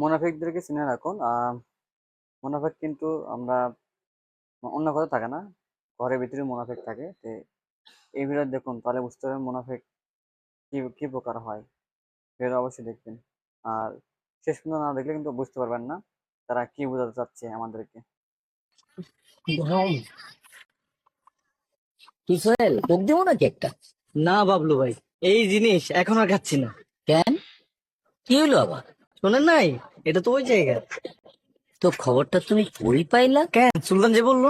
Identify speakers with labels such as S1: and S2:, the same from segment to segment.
S1: মোনাফিকদেরকে চিনে রাখুন। আহ, মোনাফিক কিন্তু আমরা অন্য কথা থাকে না ঘরের ভিতরে মোনাফিক থাকে। তো এই ভিডিও দেখুন তাহলে বুঝতে পারবেন মোনাফিক কি কি প্রকার হয়। ভিডিও অবশ্যই দেখবেন। আর শেষ পর্যন্ত না দেখলে কিন্তু বুঝতে পারবেন না তারা কি বোঝাতে চাচ্ছে আমাদেরকে।
S2: দেবো নাকি একটা?
S3: না বাবলু ভাই এই জিনিস এখন আর খাচ্ছি না।
S2: কেন? কি হলো আবার?
S3: শোনেন নাই? এটা তো ওই জায়গা।
S2: তো খবরটা তুমি কই পাইলা?
S3: কেন? সুলতান যে বলল।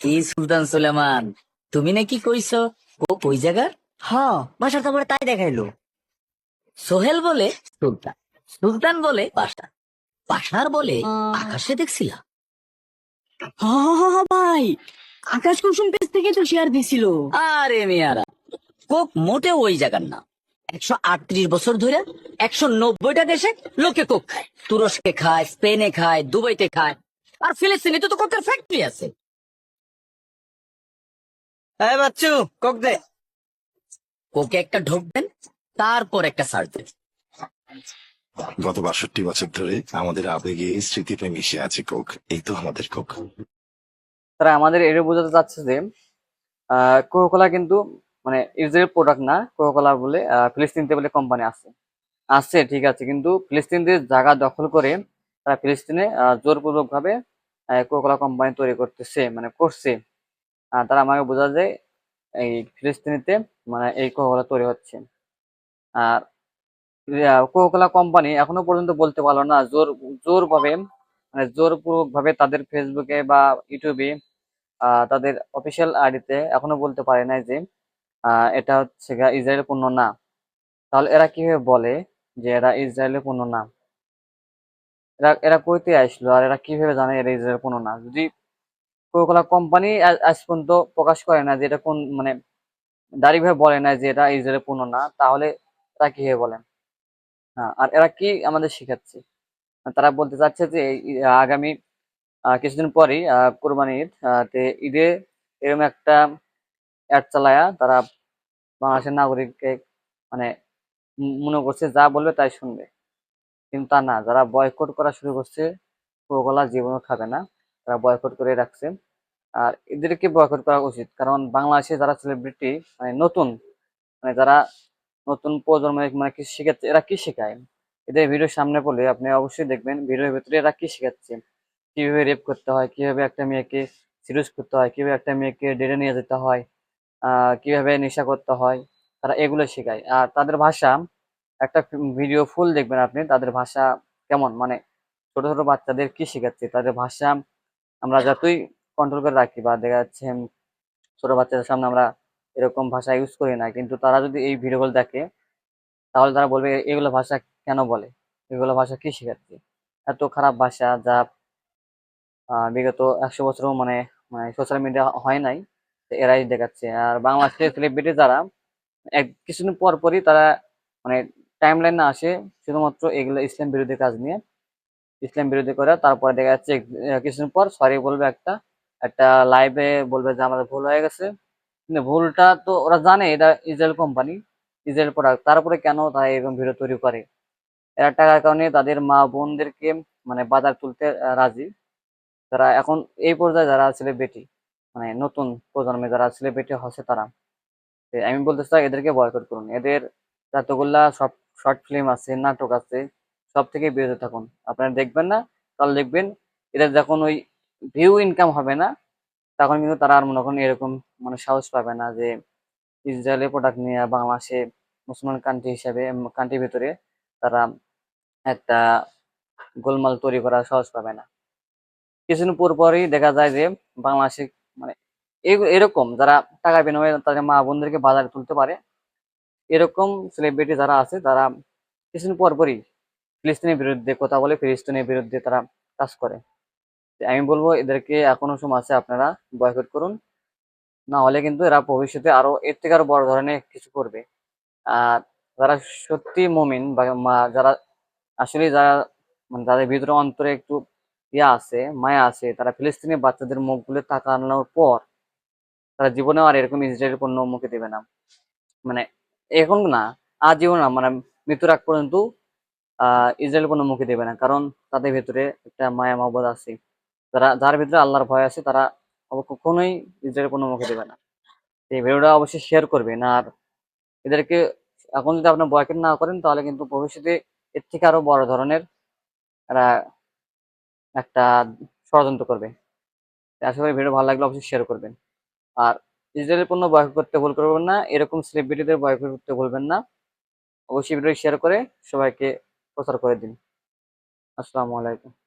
S2: কি সুলতান সুলেমান? তুমি নাকি কইছো? কোক ওই জায়গার
S3: হ্যাঁ বাসার তারপরে তাই দেখাইলো।
S2: সোহেল বলে? সুলতান। সুলতান বলে পাশা পাশার বলে আকাশে দেখছিলা?
S3: হ্যাঁ ভাই। আকাশ কুসুম পেজ থেকে তো শেয়ার দিছিল।
S2: আরে মিয়ারা কোক মোটেও ওই জায়গার না। একশো আটত্রিশ বছর ধরে একশো নব্বইটা দেশে লোকে কোক খায়। তুরস্কে খায় স্পেনে খায় দুবাইতে খায়। আর ফিলিস্তিনে তো তো কোকের ফ্যাক্টরি আছে।
S3: হ্যাঁ বাচ্চু কক দে।
S2: কোকে একটা ঢোক দেন তারপর একটা সার্চ দেন।
S4: গত বাষট্টি বছর ধরে আমাদের আবেগে স্মৃতিতে মিশে আছে কোক। এই তো আমাদের কোক।
S1: তারা আমাদের এটা বোঝাতে চাচ্ছে যে কোকোলা কিন্তু মানে ইসরায়েল প্রোডাক্ট না কোকোলা বলে আহ, ফিলিস্তিনতে বলে কোম্পানি আছে। আছে ঠিক আছে কিন্তু ফিলিস্তিনদের জায়গা দখল করে তারা ফিলিস্তিনে আহ, জোরপূর্বক ভাবে কোকোলা কোম্পানি তৈরি করতেছে মানে করছে। তারা আমাকে বোঝা যায় এই ফিলিস্তিনিতে মানে এই কোকোলা তৈরি হচ্ছে। আর কোকোলা কোম্পানি এখনও পর্যন্ত বলতে পারল না জোর জোর ভাবে মানে জোরপূর্বক ভাবে তাদের ফেসবুকে বা ইউটিউবে তাদের অফিসিয়াল আইডিতে এখনও বলতে পারে নাই যে এটা হচ্ছে ইসরায়েলের পণ্য না তাহলে এরা কীভাবে বলে যে এরা ইসরায়েলের পণ্য না এরা এরা কইতে আসলো আর এরা কীভাবে জানে এরা ইসরায়েলের পণ্য না যদি কোকাকোলা কোম্পানি আজ পর্যন্ত প্রকাশ করে না যে এটা কোন মানে দাঁড়িয়ে বলে না যে এটা ইসরায়েলের পণ্য না, তাহলে এরা কীভাবে বলেন? হ্যাঁ আর এরা কি আমাদের শেখাচ্ছে? তারা বলতে চাচ্ছে যে আগামী কিছুদিন পরই কোরবানি ঈদ ঈদে এরকম একটা অ্যাড চালায়া তারা বাংলাদেশের নাগরিককে মানে মনে করছে যা বলবে তাই শুনবে। কিন্তু তা না, যারা বয়কট করা শুরু করছে কোকোলা জীবনও খাবে না। তারা বয়কট করে রাখছে। আর এদেরকে বয়কট করা উচিত। কারণ বাংলাদেশে যারা সেলিব্রিটি মানে নতুন মানে যারা নতুন প্রজন্মের মানে কি শেখাচ্ছে এরা কি শেখায়? এদের ভিডিও সামনে পড়লে আপনি অবশ্যই দেখবেন ভিডিওর ভিতরে এরা কি শেখাচ্ছে। কীভাবে রেপ করতে হয়, কীভাবে একটা মেয়েকে সিরিয়াস করতে হয়, কীভাবে একটা মেয়েকে ডেটে নিয়ে যেতে হয়। কীভাবে নেশা করতে হয়, তারা এগুলো শেখায়। আর তাদের ভাষা, একটা ভিডিও ফুল দেখবেন আপনি, তাদের ভাষা কেমন? মানে ছোট ছোট বাচ্চাদের কি শেখাচ্ছে? তাদের ভাষা আমরা যতই কন্ট্রোল করে রাখি বা দেখা যাচ্ছে ছোট বাচ্চাদের সামনে আমরা এরকম ভাষা ইউজ করি না, কিন্তু তারা যদি এই ভিডিওগুলো দেখে, তাহলে তারা বলবে "এ- এগুলো ভাষা কেন বলে? এগুলো ভাষা কি শেখাচ্ছে? এত খারাপ ভাষা যা বিগত একশো বছরও মানে মানে সোশ্যাল মিডিয়া হয় নাই। এরাই দেখাচ্ছে। আর বাংলাদেশের সেলিব্রিটি যারা, এক কিছুদিন পর পরই তারা মানে টাইম লাইন না আসে, শুধুমাত্র এগুলো ইসলাম বিরোধী কাজ নিয়ে। ইসলাম বিরোধী করে, তারপরে দেখা যাচ্ছে কিছুদিন পর সরি বলবে একটা একটা লাইভে বলবে যে আমাদের ভুল হয়ে গেছে। কিন্তু ভুলটা তো ওরা জানে, এটা ইসরায়েল কোম্পানি ইসরায়েল প্রোডাক্ট তারপরে কেন তারা এরকম ভিডিও তৈরি করে? এরা টাকার কারণে তাদের মা বোনদেরকে মানে বাজার তুলতে রাজি। তারা এখন এই পর্যায়ে যারা সেলিব্রিটি মানে নতুন প্রজন্মে যারা সেলিব্রিটি হচ্ছে তারা। আমি বলতে চাই, এদেরকে বয়কট করুন। এদের যতগুলা সব শর্ট ফিল্ম আছে, নাটক আছে সব থেকে বিরত থাকুন। আপনারা দেখবেন না, তাহলে দেখবেন এদের যখন ওই ভিউ ইনকাম হবে না, তখন কিন্তু তারা আর মনে করেন এরকম মানে সাহস পাবে না যে ইসরায়েলের প্রোডাক্ট নিয়ে বাংলাদেশে মুসলমান কান্ট্রি হিসাবে কান্ট্রির ভিতরে তারা একটা গোলমাল তৈরি করা সাহস পাবে না। কিছুদিন পর পরই দেখা যায় যে বাংলাদেশে এরকম যারা টাকা বিনিময়ে তাদের মা বোনদেরকে বাজারে তুলতে পারে, এরকম সেলিব্রিটি যারা আছে, তারা কিছুদিন পর পরই ফিলিস্তিনের বিরুদ্ধে কথা বলে ফিলিস্তিনের বিরুদ্ধে তারা কাজ করে। আমি বলব, এদেরকে এখনও সময় আছে আপনারা বয়কট করুন। না হলে কিন্তু এরা ভবিষ্যতে আরও, এর থেকে আরও বড় ধরনের কিছু করবে। আর যারা সত্যি মমিন বা যারা আসলে যারা মানে যাদের ভিতরে অন্তরে একটু ইয়া আছে, মায়া আছে, তারা ফিলিস্তিনি বাচ্চাদের মুখগুলো তাকানোর পর তারা জীবনেও আর এরকম ইসরায়েলের পণ্য মুখে দেবে না। মানে এখন না, আজীবন না মানে মৃত্যুর আগ পর্যন্ত ইসরায়েল কোনো মুখে দেবে না। কারণ তাদের ভেতরে একটা মায়া মহব্বত আছে। যারা, যার ভিতরে আল্লাহর ভয় আছে, তারা কখনোই ইসরায়েল কোনো মুখে দেবে না। এই ভিডিওটা অবশ্যই শেয়ার করবেন। আর এদেরকে, এখন যদি আপনার বয়কট না করেন, তাহলে কিন্তু ভবিষ্যতে এর থেকে আরও বড় ধরনের একটা ষড়যন্ত্র করবে। আশা করি ভিডিও ভালো লাগলে অবশ্যই শেয়ার করবেন। আর ইসরায়েলের পণ্য বয়কট করতে ভুল করবেন না, এরকম সেলিব্রিটিদের বয়কট করতে ভুলবেন না। অবশ্যই ভিডিও শেয়ার করে সবাইকে প্রচার করে দিন। আসসালামু আলাইকুম।